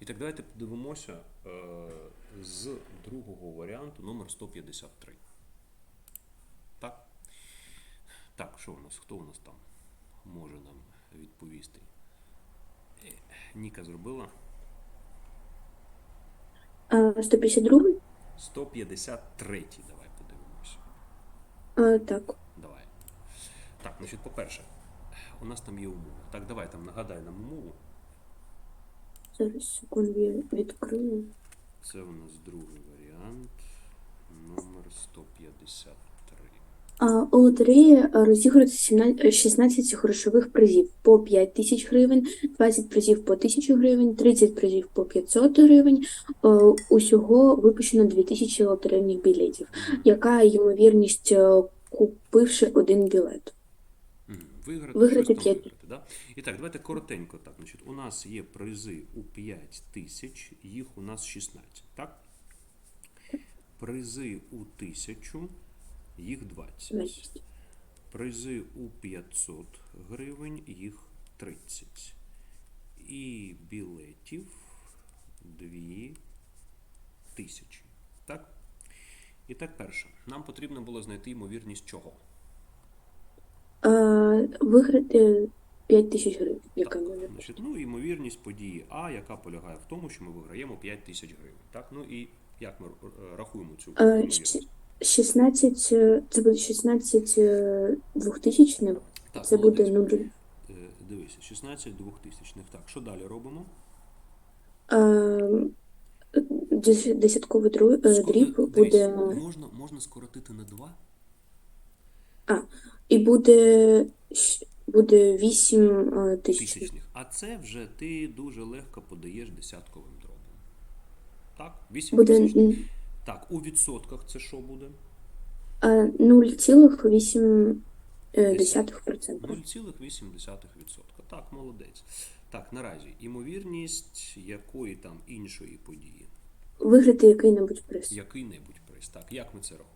І так давайте подивимося е, з другого варіанту номер 153. Так? Так, що у нас? Хто у нас там може нам відповісти? Е, Ніка зробила 152? 153. Давай подивимося. А, так. Давай. Так, значить, по-перше, у нас там є умова. Так, давай там нагадай нам умову. Зараз секунду я відкрию. Це у нас другий варіант. Номер 153. А, у лотереї розігрується 16 грошових призів по 5 тисяч гривень, 20 призів по 1000 гривень, 30 призів по 500 гривень. Е, Усього випущено 2000 лотерейних білетів. Яка ймовірність, е, купивши один білет? Виграти, Виграти щось там п'ять. Виграти, да? І так, давайте коротенько так. Значить, у нас є призи у 5 тисяч, їх у нас 16, так? Призи у 1000, їх 20. 20. Призи у 500 гривень, їх 30. І білетів 2 тисячі. Так? І так, перше. Нам потрібно було знайти ймовірність чого? Е, Виграти 5 тисяч гривень. Яка Так, значить, ну, ймовірність події А, яка полягає в тому, що ми виграємо 5 тисяч гривень. Так? Ну і як ми е, рахуємо цю Е, ймовірність? 16, е, це буде 16 е, двохтисячних, Так, це буде молодець. 0. Е, Дивися, 16 двохтисячних. Так, що далі робимо? Десятковий дру- дріб буде, можна, можна скоротити на 2? і буде, буде 8 е, тисяч. тисячних. А це вже ти дуже легко подаєш десятковим дробом. Так, 8 Буде тисячних. Так, у відсотках це що буде? е, 0,8%. е, десятих процента. 0,8%. Так, молодець. Так, наразі імовірність якої там іншої події? Виграти який-небудь приз. Який-небудь приз. Так, як ми це рахуємо?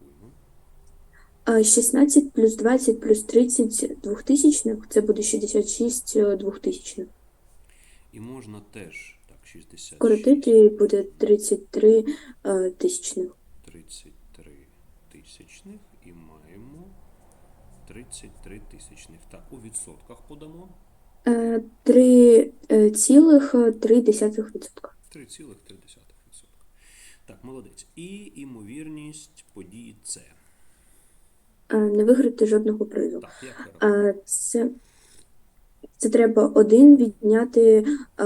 А 16 плюс 20 плюс 30 двохтисячних, це буде 66 е, двохтисячних. І можна теж так, 66, Коротити буде 33 е, тисячних. 33 тисячних і маємо 33 тисячних. Так, у відсотках подамо Е, 3,3%. 3,3%. Так, молодець. І імовірність події С. Е, Не виграти жодного призу. А це, це треба один відняти е,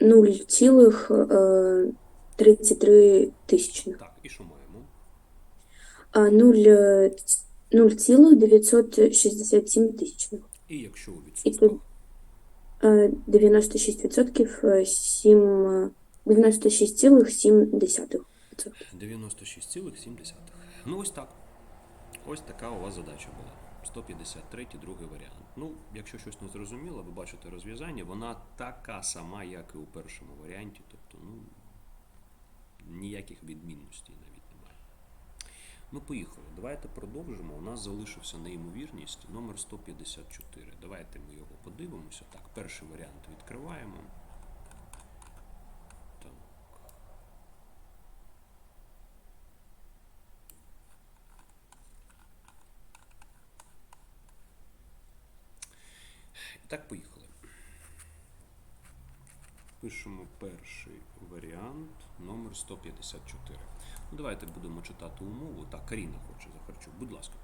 0,33 тисячних. Так, і що маємо? А 0, е, 0,967 тисячних. І якщо у відсотках? Е, 96% е, 7, е, 96,7%. 96,7. Ну, ось так. Ось така у вас задача була. 153 другий варіант. Ну, якщо щось не зрозуміло, ви бачите розв'язання, вона така сама, як і у першому варіанті. Тобто, ну, ніяких відмінностей навіть немає. Ну, поїхали. Давайте продовжимо. У нас залишився неймовірність номер 154. Давайте ми його подивимося. Так, перший варіант відкриваємо. Так, поїхали. Пишемо перший варіант номер 154. Ну, давайте будемо читати умову. Так, Каріна хоче Захарчук. Будь ласка.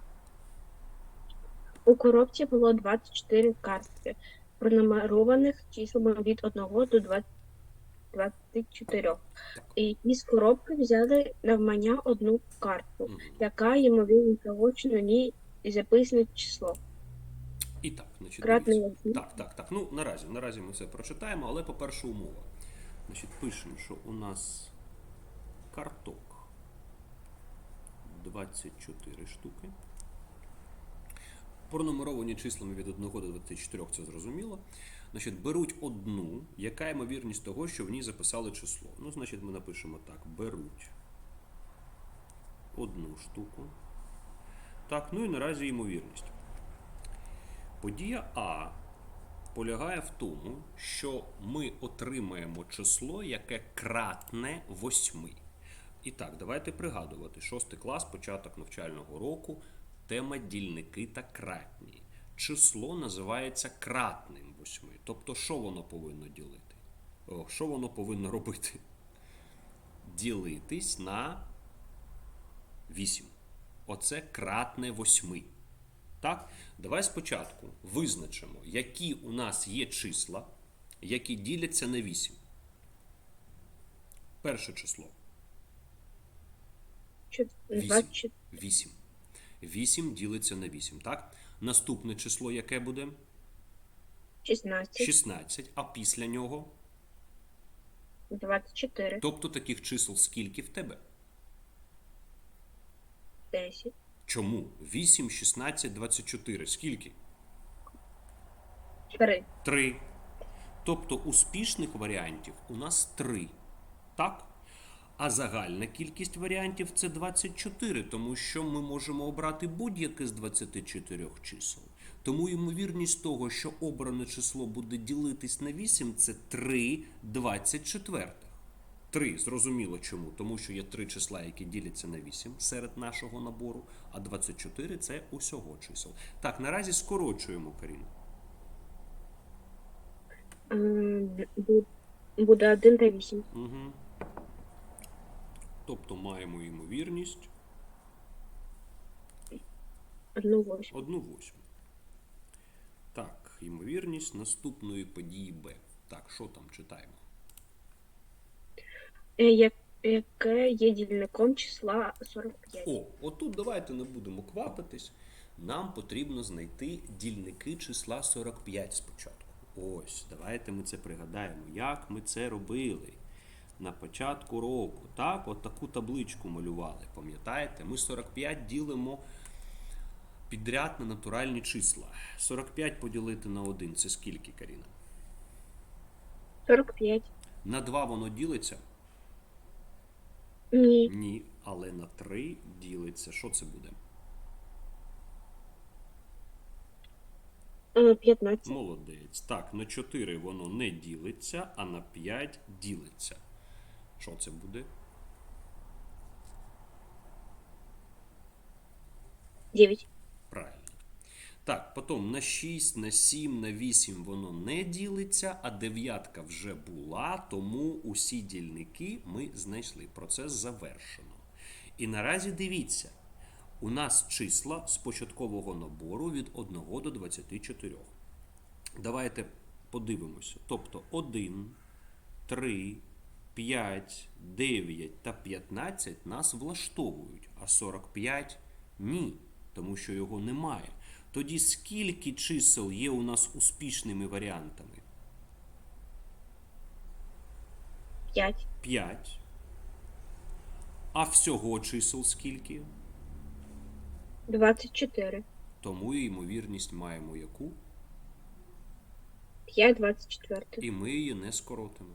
У коробці було 24 картки, пронумерованих числами від 1 до 20 24. Так. І із коробки взяли навмання одну картку, Мгм. яка ймовірно того, що на ній записане число. І так, значить, Так, так, так. Ну, наразі, наразі ми це прочитаємо, але по-перше, умова. Значить, пишемо, що у нас карток 24 штуки. Пронумеровані числами від 1 до 24, це зрозуміло. Значить, беруть одну, яка ймовірність того, що в ній записали число. Ну, значить, ми напишемо так: беруть одну штуку. Так, ну і наразі ймовірність. Подія А полягає в тому, що ми отримаємо число, яке кратне 8. І так, давайте пригадувати. Шостий клас, початок навчального року, тема дільники та кратні. Число називається кратним 8. Тобто, що воно повинно ділити? О, що воно повинно робити? Ділитись на 8. Оце кратне 8. Так? Давай спочатку визначимо, які у нас є числа, які діляться на 8. Перше число. Чот- Вісім. 24. 8. 8 ділиться на 8, так? Наступне число яке буде? 16. 16, а після нього? 24. Тобто таких чисел скільки в тебе? 10. Чому? 8, 16, 24. Скільки? 3. 3. Тобто успішних варіантів у нас 3. Так? А загальна кількість варіантів це 24, тому що ми можемо обрати будь-яке з 24 чисел. Тому ймовірність того, що обране число буде ділитись на 8, це 3 24. 3, зрозуміло чому. Тому що є три числа, які діляться на 8 серед нашого набору, а 24 це усього чисел. Так, наразі скорочуємо Каріну. Буде 1 та 8. Угу. Тобто маємо ймовірність 1 8. 1 восьму. Так, ймовірність наступної події Б. Так, що там читаємо? Е, як- Яке є дільником числа 45? О, отут давайте не будемо квапитись. Нам потрібно знайти дільники числа 45 спочатку. Ось, давайте ми це пригадаємо, як ми це робили на початку року. Так, от таку табличку малювали. Пам'ятаєте? Ми 45 ділимо підряд на натуральні числа. 45 поділити на 1 це скільки, Каріна? 45. На 2 воно ділиться? Ні. Ні, але на 3 ділиться. Що це буде? Е, 15. Молодець. Так, на 4 воно не ділиться, а на 5 ділиться. Що це буде? 9. Так, потім на 6, на 7, на 8 воно не ділиться, а дев'ятка вже була, тому усі дільники ми знайшли. Процес завершено. І наразі дивіться, у нас числа з початкового набору від 1 до 24. Давайте подивимося. Тобто 1, 3, 5, 9 та 15 нас влаштовують, а 45 ні, тому що його немає. Тоді скільки чисел є у нас успішними варіантами? 5. 5. А всього чисел скільки? 24. Тому і ймовірність маємо яку? 5 24. І ми її не скоротимо.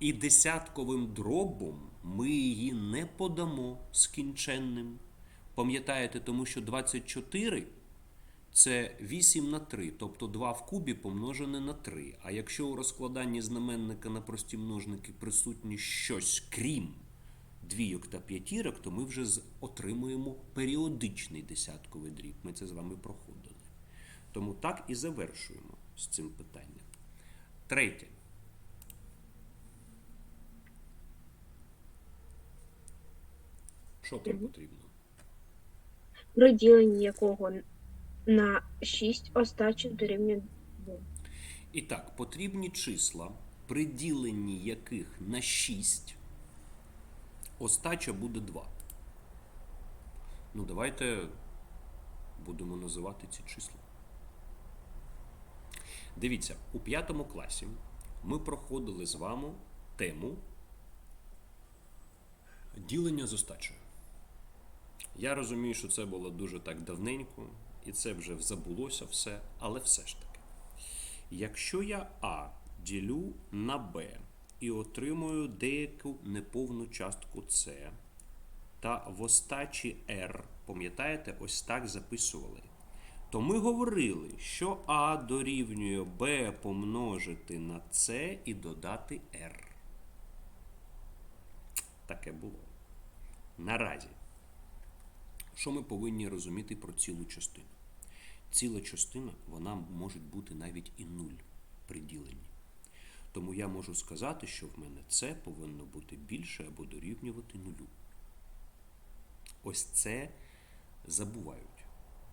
І десятковим дробом ми її не подамо скінченним. Пам'ятаєте, тому що 24 це 8 на 3, тобто 2 в кубі помножене на 3. А якщо у розкладанні знаменника на прості множники присутні щось крім двійок та п'ятірок, то ми вже отримуємо періодичний десятковий дріб. Ми це з вами проходили. Тому так і завершуємо з цим питанням. Третє. Що там потрібно? При діленні якого на 6 остача дорівнює 2. І так, потрібні числа, при діленні яких на 6 остача буде 2. Ну, давайте будемо називати ці числа. Дивіться, у п'ятому класі ми проходили з вами тему ділення з остачею. Я розумію, що це було дуже так давненько, і це вже забулося все, але все ж таки. Якщо я А ділю на Б і отримую деяку неповну частку С, та в остачі R, пам'ятаєте, ось так записували, то ми говорили, що А дорівнює Б помножити на С і додати R. Таке було. Наразі. Що ми повинні розуміти про цілу частину? Ціла частина, вона може бути навіть і нуль при діленні. Тому я можу сказати, що в мене це повинно бути більше або дорівнювати нулю. Ось це забувають.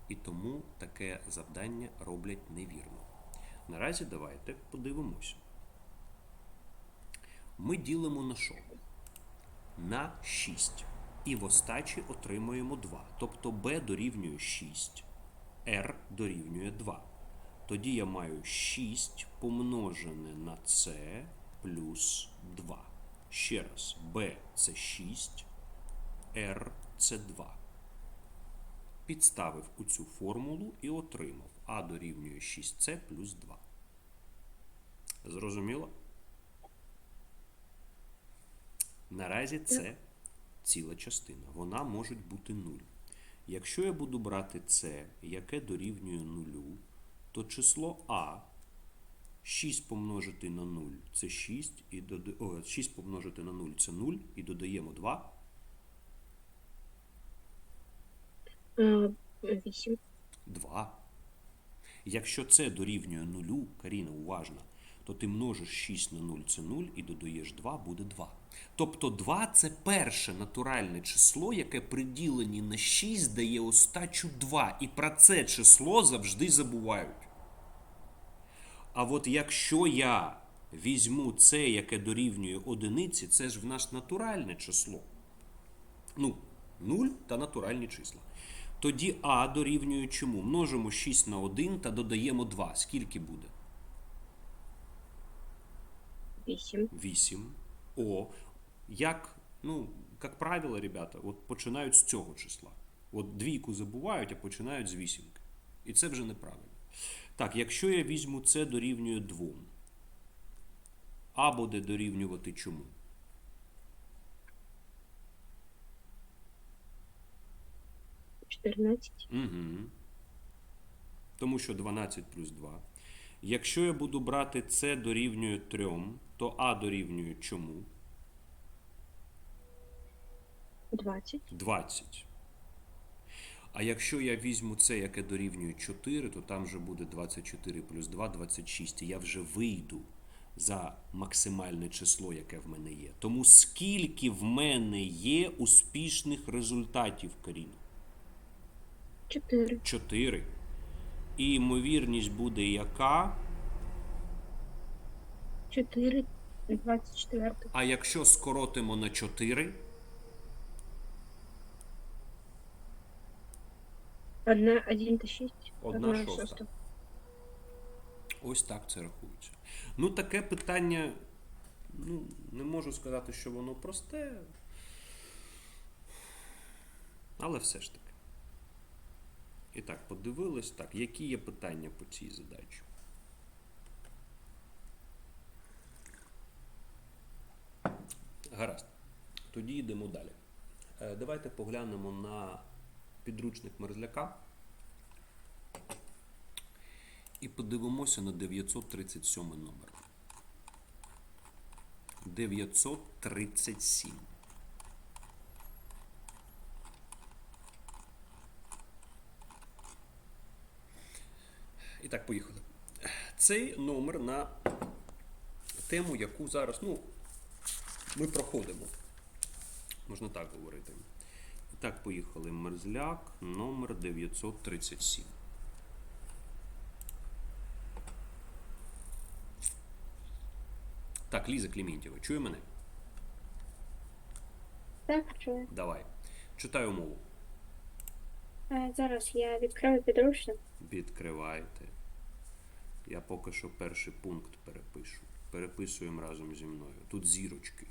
І тому таке завдання роблять невірно. Наразі давайте подивимося. Ми ділимо на що? На 6. І в остачі отримуємо 2. Тобто b дорівнює 6, r дорівнює 2. Тоді я маю 6 помножене на c плюс 2. Ще раз, b це 6, r це 2. Підставив у цю формулу і отримав а дорівнює 6c плюс 2. Зрозуміло? Наразі це ціла частина. Вона може бути 0. Якщо я буду брати це, яке дорівнює 0, то число а 6 помножити на 0 це 6, і дода... О, 6 помножити на 0 це 0, і додаємо 2. Е, Вісім. 2. Якщо це дорівнює 0, Каріна, уважно, то ти множиш 6 на 0 це 0 і додаєш 2, буде 2. Тобто 2 це перше натуральне число, яке при діленні на 6 дає остачу 2. І про це число завжди забувають. А от якщо я візьму це, яке дорівнює одиниці, це ж в нас натуральне число. Ну, 0 та натуральні числа. Тоді А дорівнює чому? Множимо 6 на 1 та додаємо 2. Скільки буде? Вісім. 8. О. Як, ну, як правило, ребята, от починають з цього числа. От двійку забувають, а починають з вісімки. І це вже неправильно. Так, якщо я візьму це дорівнює 2. А буде дорівнювати чому? Чотирнадцять. Угу. Тому що 12 плюс 2. Якщо я буду брати це дорівнює 3, то А дорівнює чому? Двадцять. 20. А якщо я візьму це, яке дорівнює 4, то там вже буде 24 плюс 2, 26. І я вже вийду за максимальне число, яке в мене є. Тому скільки в мене є успішних результатів, Каріна? Чотири. 4. І ймовірність буде яка? Чотири. Двадцять четверта. А якщо скоротимо на 4, Одна, один та шість. Одна шоста. ось так це рахується. Ну, таке питання, ну, не можу сказати, що воно просте. Але все ж таки. І так, подивились, так, які є питання по цій задачі? Гаразд. Тоді йдемо далі. Е, Давайте поглянемо на підручник мерзляка і подивимося на 937 номер. 937. І так, поїхали. Цей номер на тему, яку зараз, ну, ми проходимо. Можна так говорити. І так, поїхали. Мерзляк, номер 937. Так, Ліза Кліментєва, чує мене? Так, чую. Давай. Читаю мову. Зараз я відкрию підручник. Відкривайте. Я поки що перший пункт перепишу. Переписуємо разом зі мною. Тут зірочки.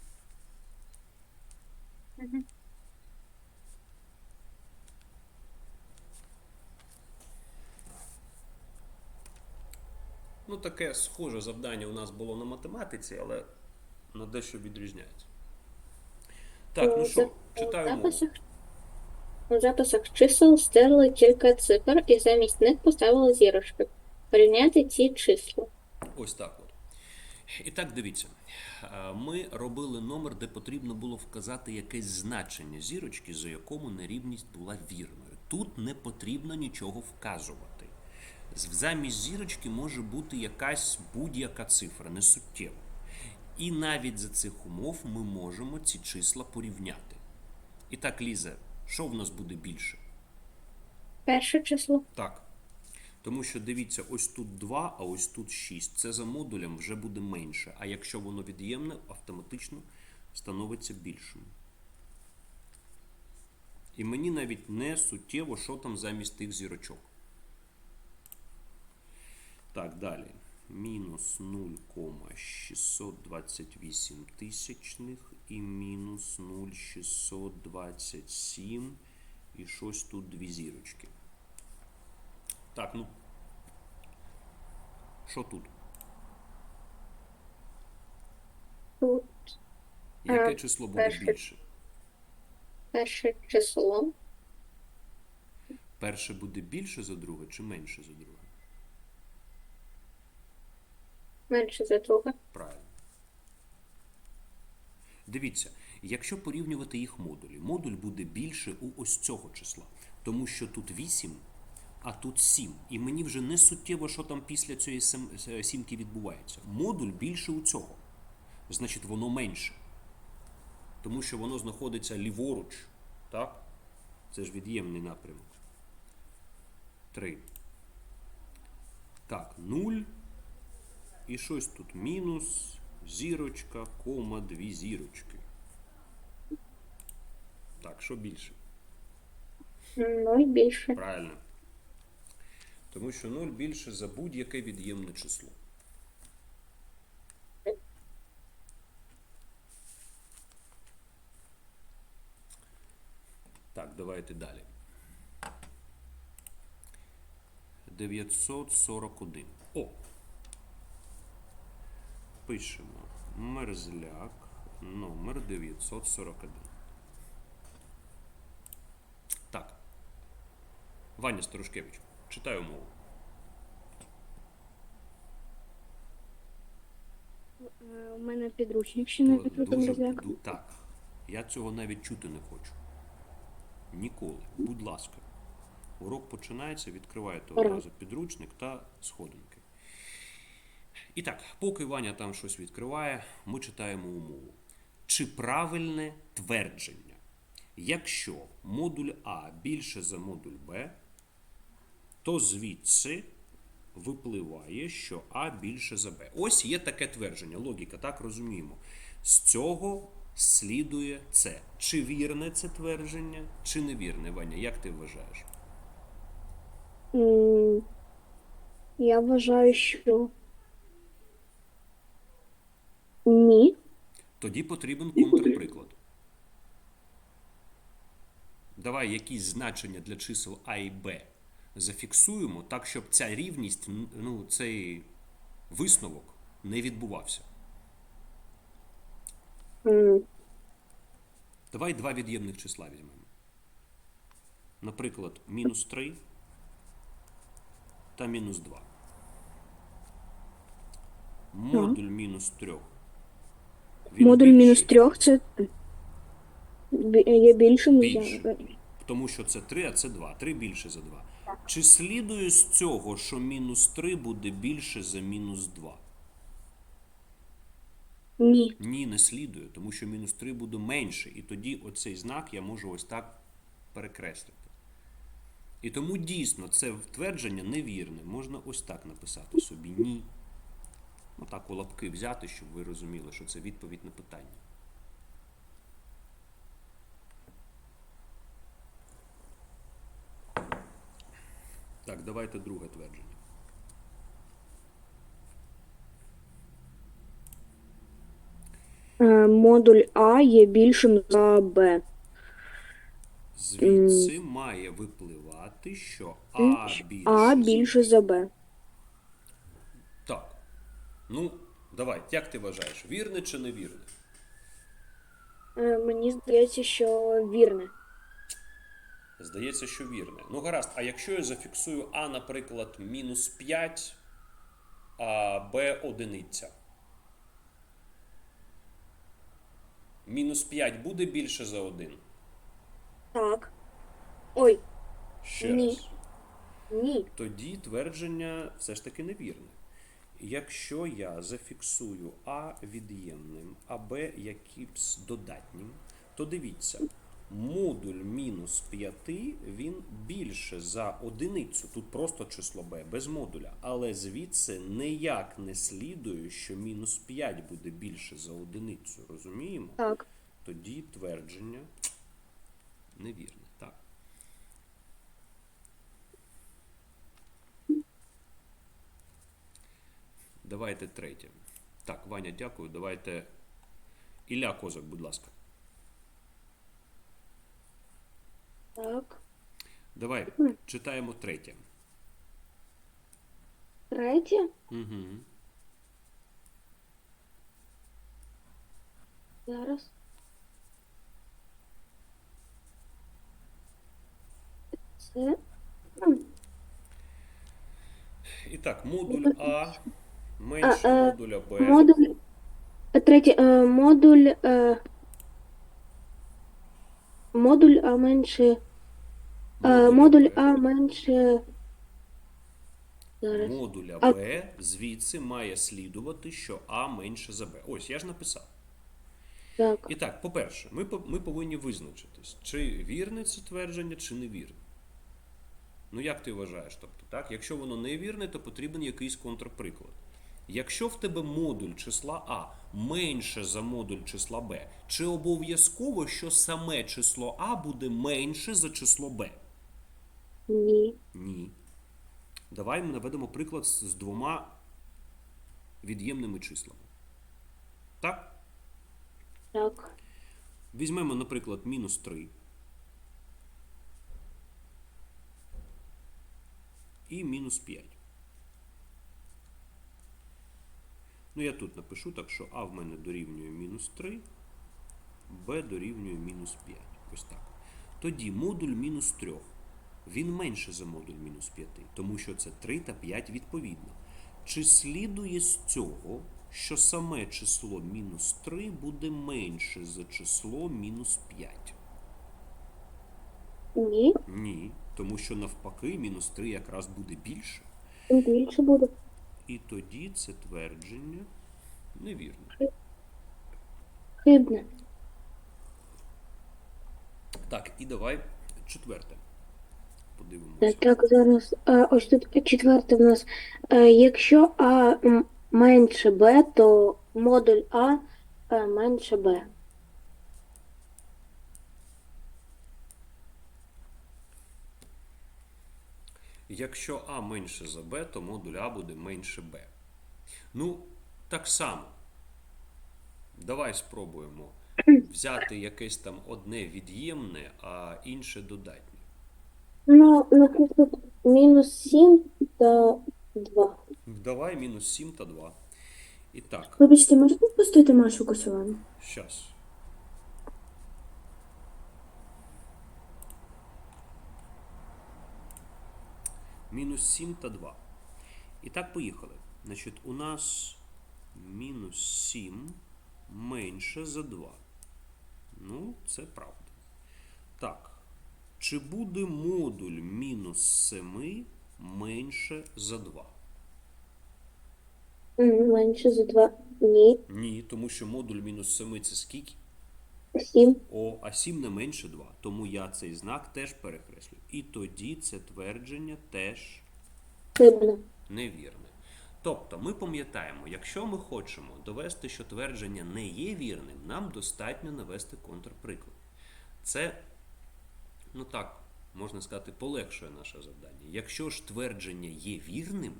Ну, таке схоже завдання у нас було на математиці, але на дещо відрізняється. Так, ну Е, що, в мову. записах, У записах чисел стерли кілька цифр і замість них поставили зірочки. Порівняйте ці числа. Ось так от. І так, дивіться. Ми робили номер, де потрібно було вказати якесь значення зірочки, за якому нерівність була вірною. Тут не потрібно нічого вказувати. Замість зірочки може бути якась будь-яка цифра, не суттєва. І навіть за цих умов ми можемо ці числа порівняти. І так, Ліза, що в нас буде більше? Перше число. Так. Тому що дивіться, ось тут 2, а ось тут 6. Це за модулем вже буде менше. А якщо воно від'ємне, автоматично становиться більшим. І мені навіть не суттєво, що там замість тих зірочок. Так, далі. Мінус 0,628 тисячних і мінус 0,627 і щось тут дві зірочки. Так, ну. Що тут? Тут Яке Е, число буде перше. більше? перше число. Перше буде більше за друге чи менше за друге? Менше за друге. Правильно. Дивіться, якщо порівнювати їх модулі, модуль буде більше у ось цього числа, тому що тут 8, а тут 7. І мені вже не суттєво, що там після цієї е, сімки відбувається. Модуль більше у цього. Значить, воно менше. Тому що воно знаходиться ліворуч. Так? Це ж від'ємний напрямок. 3. Так, 0. І щось тут мінус, зірочка, кома, дві зірочки. Так, що більше? Ноль більше. Правильно. Тому що 0 більше за будь-яке від'ємне число. Так, давайте далі. 941. О! Пишемо мерзляк номер 941. Так. Ваня Старушкевич, читаю мову. Е, У мене підручник ще не відкритим дуже- розляк. ду- Так. Я цього навіть чути не хочу. Ніколи. Будь ласка. Урок починається, відкриваєте одразу підручник та сходинки. І так, поки Ваня там щось відкриває, ми читаємо умову. Чи правильне твердження? Якщо модуль А більше за модуль Б, то звідси випливає, що А більше за Б. Ось є таке твердження, логіка, так розуміємо. З цього слідує це. Чи вірне це твердження, чи невірне, Ваня? Як ти вважаєш? М, Я вважаю, що ні. Тоді потрібен контрприклад. Давай якісь значення для чисел А і Б зафіксуємо так, щоб ця рівність, ну, цей висновок не відбувався. Давай два від'ємних числа візьмемо. Наприклад, мінус 3 та мінус 2. Модуль мінус 3. Модуль мінус трьох це є більшим Більше. Тому що це 3, а це 2. 3 більше за 2. Чи слідує з цього, що мінус 3 буде більше за мінус 2? ні. Ні, не слідує, тому що мінус 3 буде менше. І тоді оцей знак я можу ось так перекреслити. І тому дійсно це твердження невірне. Можна ось так написати собі ні. Отак у лапки взяти, щоб ви розуміли, що це відповідь на питання. Так, давайте друге твердження. Е, Модуль А є більшим за Б. Звідси має випливати, що А більше. А за- більше за Б. Так. Ну, давай, як ти вважаєш, вірне чи невірне? Е, Мені здається, що вірне. Здається, що вірне. Ну, гаразд, а якщо я зафіксую А, наприклад, мінус 5, а Б одиниця. Мінус 5 буде більше за 1? Так. Ой, Ще Ні. раз. ні. Тоді твердження все ж таки невірне. Якщо я зафіксую А від'ємним, а Б якимсь додатнім, то дивіться, модуль мінус 5 він більше за одиницю. Тут просто число Б без модуля. Але звідси ніяк не слідує, що мінус 5 буде більше за одиницю. Розуміємо? Так. Тоді твердження невірне. Так. Давайте третє. Так, Ваня, дякую. Давайте. Ілля Козак, будь ласка. Так. Давай читаємо третє. Третє. Угу. Зараз. Це. І так, модуль А менше А, е, модуля Б. Модуль. е, Третє. е, Модуль. Модуль А менше. Е, Модуль А менше. Зараз. модуля А- Б звідси має слідувати, що А менше за Б. Ось, я ж написав. Так. І так, по-перше, ми, по- ми повинні визначитись, чи вірне це твердження, чи невірне. Ну, як ти вважаєш? Тобто, так? Якщо воно невірне, то потрібен якийсь контрприклад. Якщо в тебе модуль числа А менше за модуль числа Б, чи обов'язково, що саме число А буде менше за число Б? Ні. Ні. Давай ми наведемо приклад з з двома від'ємними числами. Так? Так. Візьмемо, наприклад, мінус 3. І мінус 5. Ну, я тут напишу, так що А в мене дорівнює мінус 3, Б дорівнює мінус 5. Ось так. Тоді модуль мінус 3. Він менше за модуль мінус 5, тому що це 3 та 5 відповідно. Чи слідує з цього, що саме число мінус 3 буде менше за число мінус 5? Ні. Ні, тому що навпаки мінус 3 якраз буде більше. Більше буде. І тоді це твердження невірне. Хибне. Так, і давай четверте. Подивимося. Так, зараз. е, Ось тут четверте в нас. Е, Якщо А менше Б, то модуль А е, менше Б. Якщо А менше за Б, то модуль А буде менше Б. Ну, так само. Давай спробуємо взяти якесь там одне від'ємне, а інше додатнє. Ну, наприклад, мінус 7 та 2. Давай мінус 7 та 2. І так, Вибачте, можете відпустити Машу Косовану? щас. Мінус 7 та 2. І так, поїхали. Значить, у нас мінус 7 менше за 2. Ну, це правда. Так. Чи буде модуль мінус 7 менше за 2? Менше за 2. Ні. Ні, тому що модуль мінус 7 це скільки? 7. О, а 7 не менше 2. Тому я цей знак теж перекреслю. І тоді це твердження теж Хибне. невірне. Тобто ми пам'ятаємо, якщо ми хочемо довести, що твердження не є вірним, нам достатньо навести контрприклад. Це, ну так, можна сказати, полегшує наше завдання. Якщо ж твердження є вірним,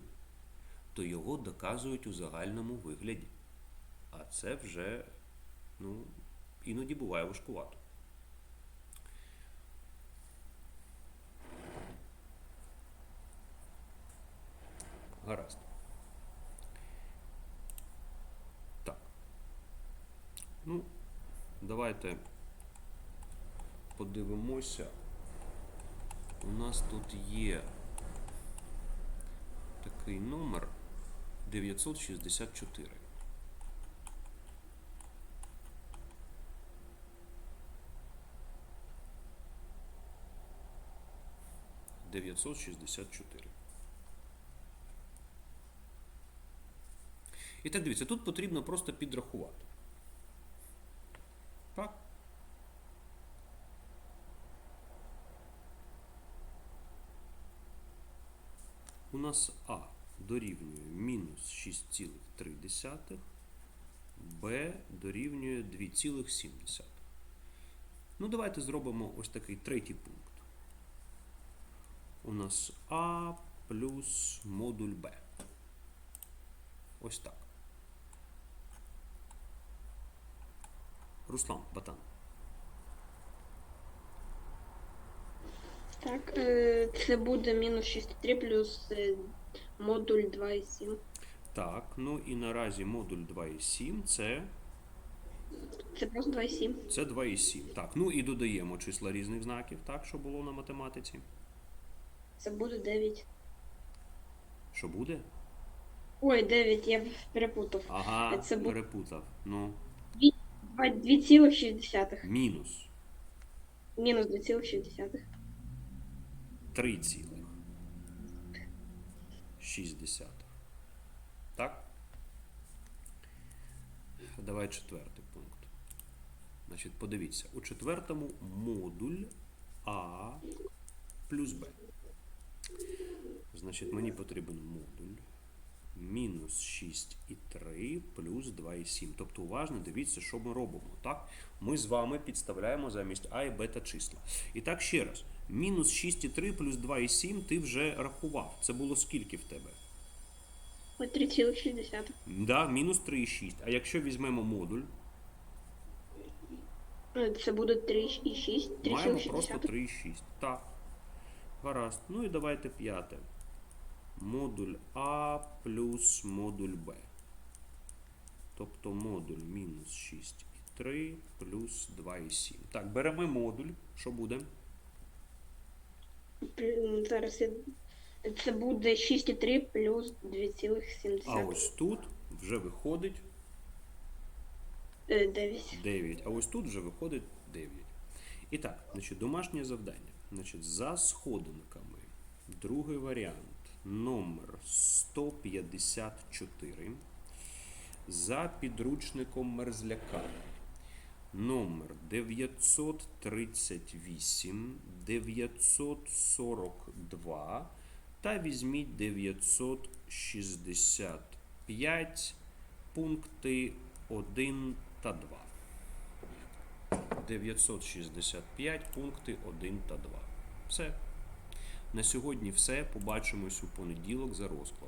то його доказують у загальному вигляді. А це вже, ну, іноді буває важкувато. Гаразд. Так. Ну, давайте подивимося. У нас тут є такий номер 964. Дев'ятсот шістдесят чотири. І так дивіться, тут потрібно просто підрахувати. Нас А дорівнює мінус 6,3, Б дорівнює 2,7. Ну, давайте зробимо ось такий третій пункт. У нас А плюс модуль Б. Ось так. Руслан, Батан. Так, е, це буде мінус 6,3 плюс е, модуль 2,7. Так, ну і наразі модуль 2,7 це, Це просто 2,7. це 2,7. Так, ну і додаємо числа різних знаків, так, що було на математиці. Це буде 9. Що буде? Ой, 9, я перепутав. Ага, Це бу- перепутав. Ну, 2,6. мінус Мінус 2,6. 3,6. Так? Давай четвертий пункт. Значить, подивіться, у четвертому модуль А плюс Б. Значить, мені потрібен модуль мінус 6,3 плюс 2,7. Тобто уважно дивіться, що ми робимо. Так? Ми з вами підставляємо замість А і Б та числа. І так ще раз. Мінус 6,3 плюс 2,7 ти вже рахував. Це було скільки в тебе? 3,6. Да, мінус 3,6. А якщо візьмемо модуль, Е, Це буде 3,6. маємо просто 3,6. 3,6. Так. Гаразд. Ну і давайте п'яте. Модуль А плюс модуль Б. Тобто модуль мінус 6,3 плюс 2,7. Так, беремо модуль. Що буде? Зараз. Це буде 6,3 плюс 2,7. А ось тут вже виходить Е, 9. 9, а ось тут вже виходить 9. І так, значить, домашнє завдання. Значить, за сходинками. Другий варіант. Номер 154. За підручником мерзляка. Номер 938, 942 та візьміть 965 пункти 1 та 2. 965 пункти 1 та 2. Все. На сьогодні все. Побачимось у понеділок за розкладом.